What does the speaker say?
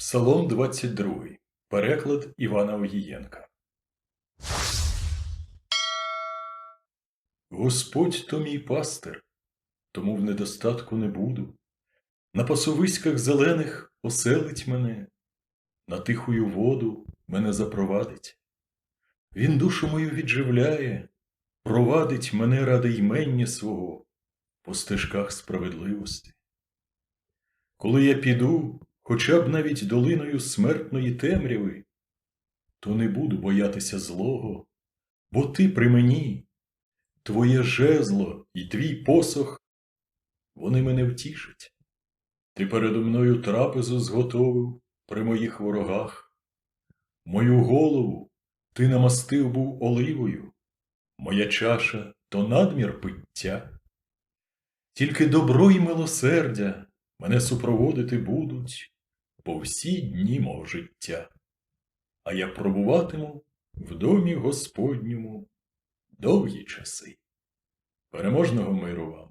Псалом 22. Переклад Івана Огієнка. Господь то мій пастир, тому в недостатку не буду. На пасовиськах зелених оселить мене, на тихую воду мене запровадить. Він душу мою відживляє, провадить мене ради ймення свого по стежках справедливості. Коли я піду, хоча б навіть долиною смертної темряви, то не буду боятися злого, бо ти при мені, твоє жезло і твій посох, вони мене втішать. Ти передо мною трапезу зготовив при моїх ворогах. Мою голову ти намастив був оливою, моя чаша то надмір пиття. Тільки добро й милосердя мене супроводити будуть по всі дні мого життя, а я пробуватиму в домі Господньому довгі часи. Переможного миру вам!